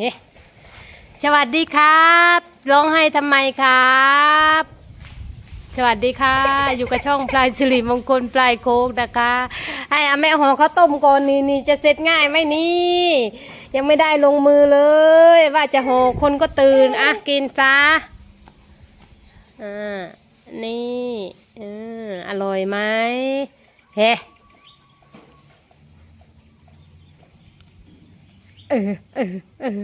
นี่สวัสดีครับร้องให้ทำไมครับ สวัสดีค่ะ อยู่กับช่องพลายสิริมงคลปลายโคกนะคะให้อาแม่ห่อข้าวต้มก่อนนี่นี่จะเสร็จง่ายไหมนี่ ยังไม่ได้ลงมือเลย ว่าจะห่อคนก็ตื่นอะกินซะอ่านี่ออร่อยไหมเฮ้ เออ เออ เออ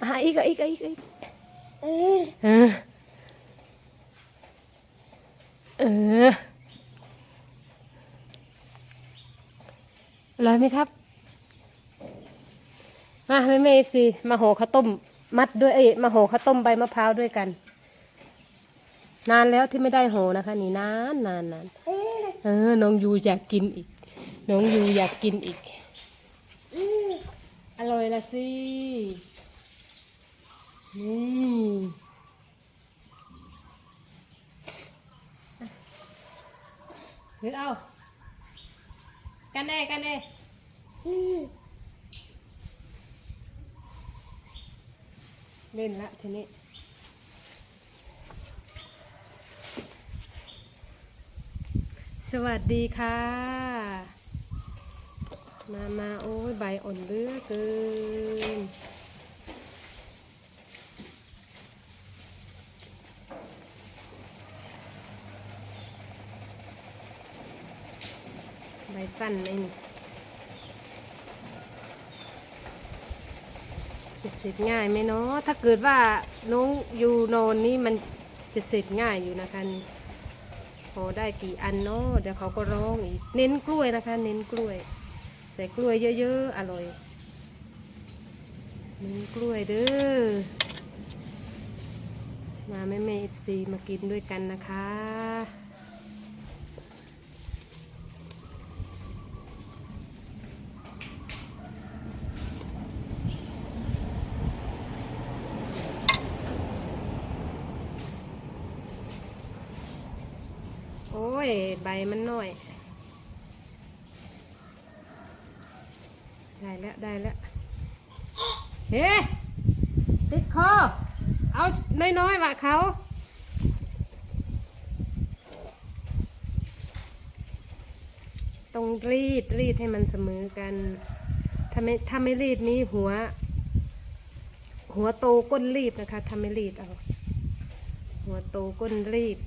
อะอีกอะอีกอะอีกอะอีกเออ เอออร่อยไหมครับ มาแม่แม่เอฟซีมาห่อข้าวต้ม มัดด้วยเอ้ยมาห่อข้าวต้มใบมะพร้าวด้วยกัน นานแล้วที่ไม่ได้ห่อนะคะ นี่นานนานนานเออน้องยูอยากกินอีก น้องยูอยากกินอีก อร่อยละสินี่หรือเอากันแน่กันแน่เล่นละทีนี้สวัสดีค่ะ มามาโอ้ยใบอ่อนเลือเกินใบสั้นไหมนี่จะเสร็จง่ายไหมเนาะถ้าเกิดว่าน้องอยู่นอนนี่มันจะเสร็จง่ายอยู่นะคะพอได้กี่อันเนาะเดี๋ยวเขาก็ร้องอีก เน้นกล้วยนะคะ เน้นกล้วย ใส่กล้วยเยอะๆ อร่อยเน้นกล้วยเด้อ มาแม่แม่เอฟซีมากินด้วยกันนะคะ โอ้ย ใบมันน้อย ได้แล้วได้แล้วเฮ้ติดคอเอาน้อยๆว่ะเขาต้องรีดรีดให้มันเสมอกัน ถ้าไม่ถ้าไม่รีดนี้หัว หัวโตก้นรีบนะคะถ้าไม่รีดเอาหัวโตก้นรีบ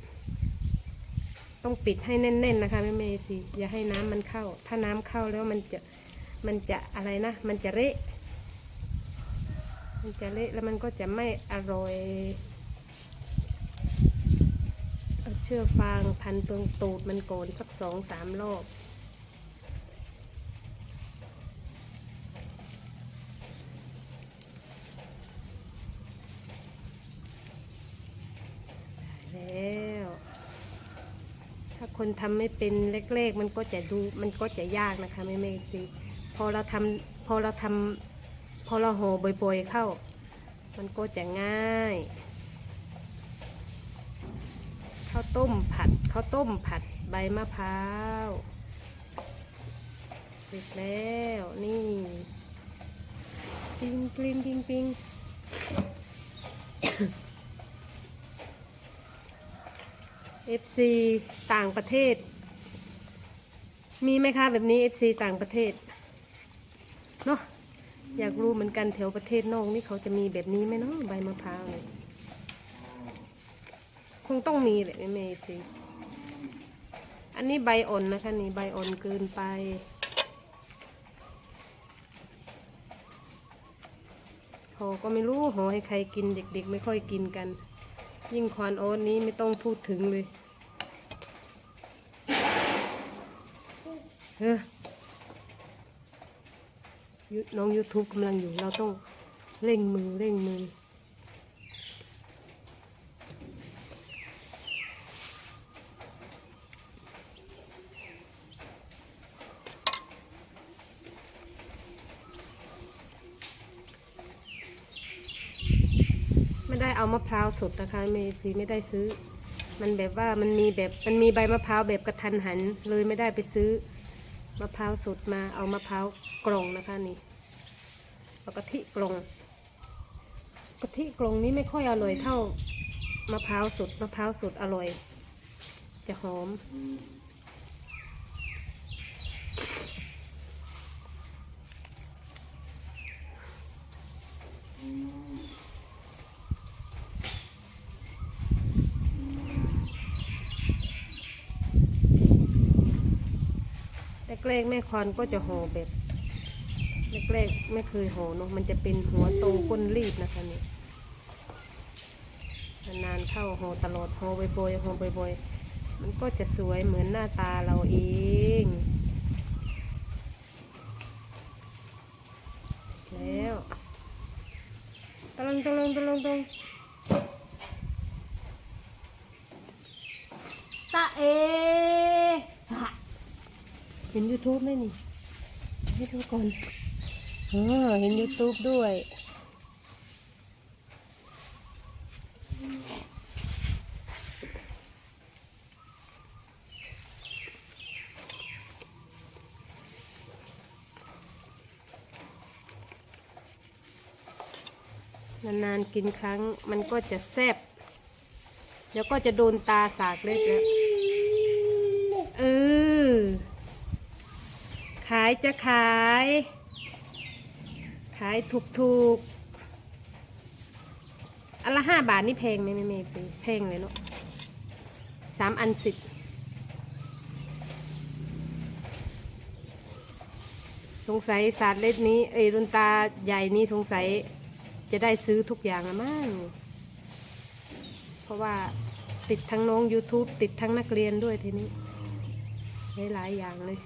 ต้องปิดให้แน่นๆนะคะแม่เมย์สิอย่าให้น้ำมันเข้า ถ้าน้ำเข้าแล้วมันจะ มันจะอะไรนะ มันจะเละ มันจะเละแล้วมันก็จะไม่อร่อยเอาเชือกฟางพันตรงตูดมันโกนสักสองสามรอบแล้วถ้าคนทำไม่เป็นแรกๆ มันก็จะดูมันก็จะยากนะคะไม่ไม่สิ อเราทำพอเราทำพอเราห่อบ่อยๆเข้า มันก็จะง่ายข้าวต้มผัดข้าวต้มผัดใบมะพร้าวเสร็จแล้วนี่ปิ้งปิ้งปิ้งปิ้ง FC ต่างประเทศ มีไหมคะแบบนี้ FC ต่างประเทศ เนาะอยากรู้เหมือนกันแถวประเทศนอกนี่เขาจะมีแบบนี้ไหมเนาะใบมะพร้าวเนี่ยคงต้องมีแหละแม่ๆ FC อันนี้ใบอ่อนนะคะนี่ใบอ่อนเกินไป หอก็ไม่รู้หอให้ใครกินเด็กๆ ไม่ค่อยกินกัน ยิ่งควานโอ๊ตนี้ไม่ต้องพูดถึงเลยเออ น้อง YouTube กำลังอยู่ เราต้องเร่งมือเร่งมือ ไม่ได้เอามะพร้าวสดนะคะเมซีไม่ได้ซื้อ มันแบบว่ามันมีแบบมันมีใบมะพร้าวแบบกระทันหัน เลยไม่ได้ไปซื้อมะพร้าวสดมาเอามะพร้าว กลงนะคะนี่เอากะทิกลงกะทิกลงนี้ไม่ค่อยอร่อยเท่ามะพร้าวสดมะพร้าวสดอร่อย จะหอมแรกๆแม่ควานก็จะห่อแบบ แรกๆไม่เคยห่อเนาะมันจะเป็นหัวโตก้นรีบนะคะนี่นานๆเข้าห่อตลอดห่อบ่อยๆห่อบ่อยๆมันก็จะสวยเหมือนหน้าตาเราเองแล้วตะลงตะลงตะลงตงตาเอเห็น YouTube ไหมนี่ให้ดูก่อน เห็น YouTube ด้วย นานๆกินครั้งมันก็จะแซ่บแล้วก็จะโดนตาสากเล็กแล้วเออขายจะขาย ขายถูกถูกๆอันละห้าบาทนี่แพงไหมแม่เมย์แพงเลยเนาะสามอันสิบสงสัยศาสตร์เล็ดนี้เอยรุนตาใหญ่นี้สงสัยจะได้ซื้อทุกอย่างละมั้งเพราะว่าติดทั้งน้อง YouTube ติดทั้งนักเรียนด้วยทีนี้หลายๆอย่างเลย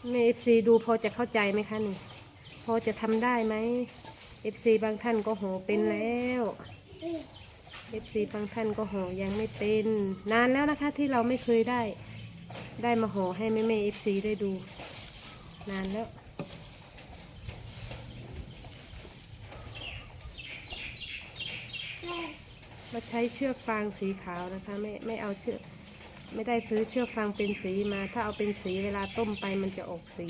เอฟซีดูพอจะเข้าใจไหมคะนี่พอจะทำได้ไหมเอฟซีบางท่านก็โหเป็นแล้วเอฟซีบางท่านก็โหยังไม่เป็นนานแล้วนะคะที่เราไม่เคยได้ ได้มาโหให้แม่แม่เอฟซีได้ดู นานแล้วเราใช้เชือกฟางสีขาวนะคะ ไม่ไม่เอาเชือก ไม่ได้ซื้อเชือกฟางเป็นสีมา ถ้าเอาเป็นสีเวลาต้มไปมันจะออกสี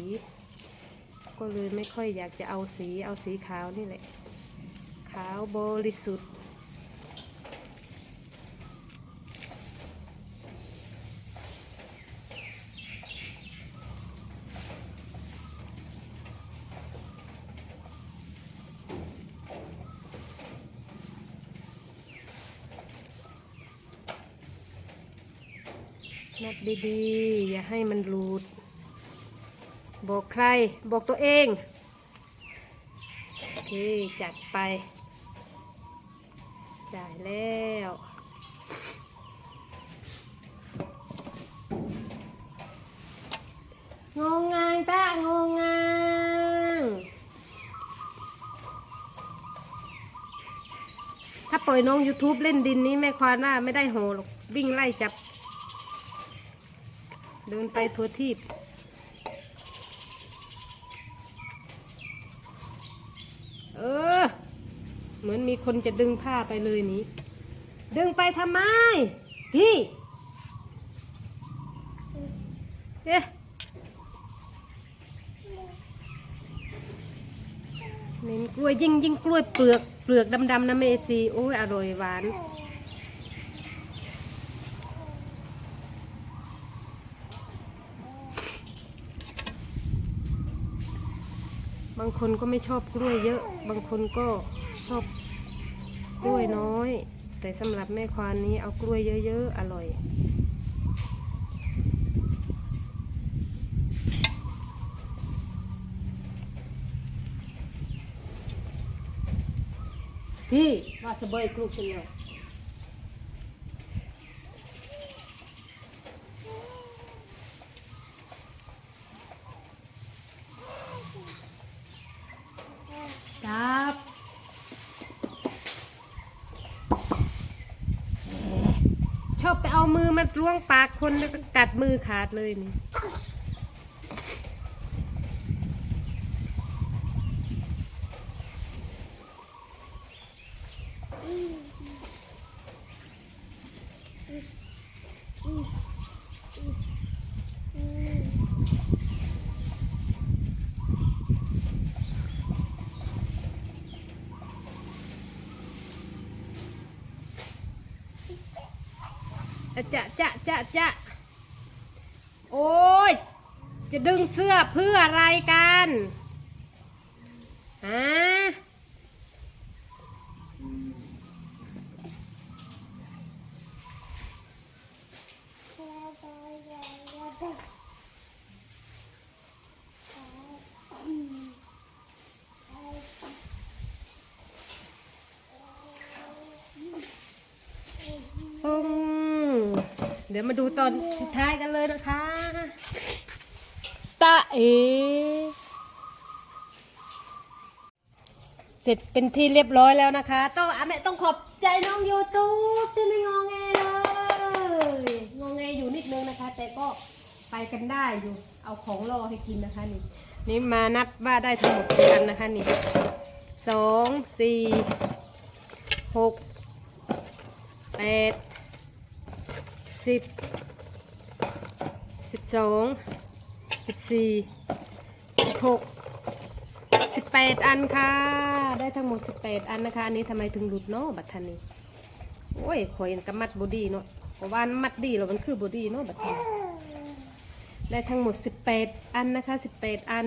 ก็เลยไม่ค่อยอยากจะเอาสีเอาสีขาวนี่แหละ ขาวบริสุทธิ์ นับดีๆ อย่าให้มันหลุด บอกใคร บอกตัวเอง โอเค จัดไป ได้แล้วงงงางตางงงางถ้าปล่อยน้อง YouTube เล่นดินนี้แม่ควานว่าไม่ได้โหหรอกวิ่งไล่จับ เดินไปทัวทีบเออ เหมือนมีคนจะดึงผ้าไปเลยนี้ ดึงไปทำไม พี่ เอ๊ะเน้นกล้วยยิ่งยิ่งกล้วยเปลือกเปลือกดำๆนะเมซีโอ้ยอร่อยหวานางคนก็ไม่ชอบกล้วยเยอะ บางคนก็ชอบกล้วยน้อย แต่สำหรับแม่ควานนี้เอากล้วยเยอะๆ อร่อย พี่ว่าสบายกลูกเป็นไงครับ ชอบไปเอา มือมันล้วงปากคนแล้วก็กัดมือขาดเลยนี่ อะจะจะจะจะโอ้ย จะดึงเสื้อเพื่ออะไรกันอ่าอืม เดี๋ยวมาดูตอนสุดท้ายกันเลยนะคะตาเอ เสร็จเป็นที่เรียบร้อยแล้วนะคะ ต้องอะแม่ต้องขอบใจน้องยูทูบที่ไม่งอแงเลยงอแงอยู่นิดนึงนะคะ แต่ก็ไปกันได้อยู่ เอาของรอให้กินนะคะนี่ นี่มานับว่าได้ทั้งหมดกันนะคะนี่สองสี่หกแปด สิบสิบสองสิบสี่สิบหกสิบแปดอันค่ะ ได้ทั้งหมดสิบแปดอันนะคะ อันนี้ทำไมถึงหลุดเนาะบัตรทันนี้ โอ้ยขอยกับมัดบอดี้เนาะเพราะว่ามัดดีแล้วมันคือบอดี้เนาะบัตรทันได้ทั้งหมดสิบแปดอันนะคะสิบแปดอัน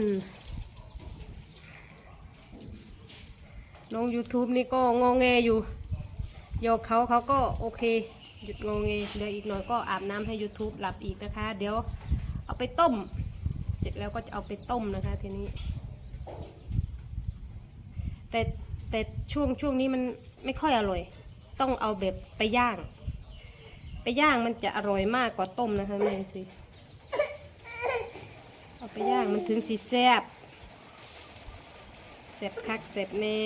น้อง YouTube นี่ก็งอแงอยู่โยกเขาเขาก็โอเค หยุดงอแงเดี๋ยวอีกหน่อยก็อาบน้ำให้ YouTube หลับอีกนะคะ เดี๋ยวเอาไปต้ม เสร็จแล้วก็จะเอาไปต้มนะคะทีนี้ แต่แต่ช่วงช่วงนี้มันไม่ค่อยอร่อย ต้องเอาแบบไปย่าง ไปย่างมันจะอร่อยมากกว่าต้มนะคะแม่สิเอาไปย่างมันถึงสีแซบแซบคักแซบแม่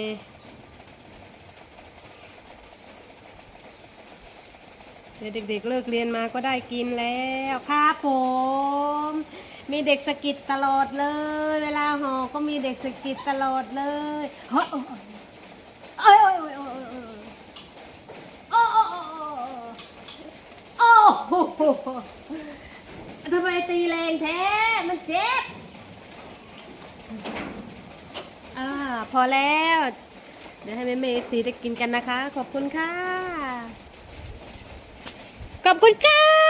เดี๋ยวเด็กๆเลิกเรียนมาก็ได้กินแล้วครับผม มีเด็กสกิดตลอดเลย เวลาห่อก็มีเด็กสกิดตลอดเลยเฮ้ยโอ้ยโอ้ยโอ้ยโอ้ยโอ้ยโอ้ยทำไมตีแรงแท้ มันเจ็บอ่าพอแล้ว เดี๋ยวให้แม่เมย์ซีได้กินกันนะคะ ขอบคุณค่ะ ขอบคุณค่ะ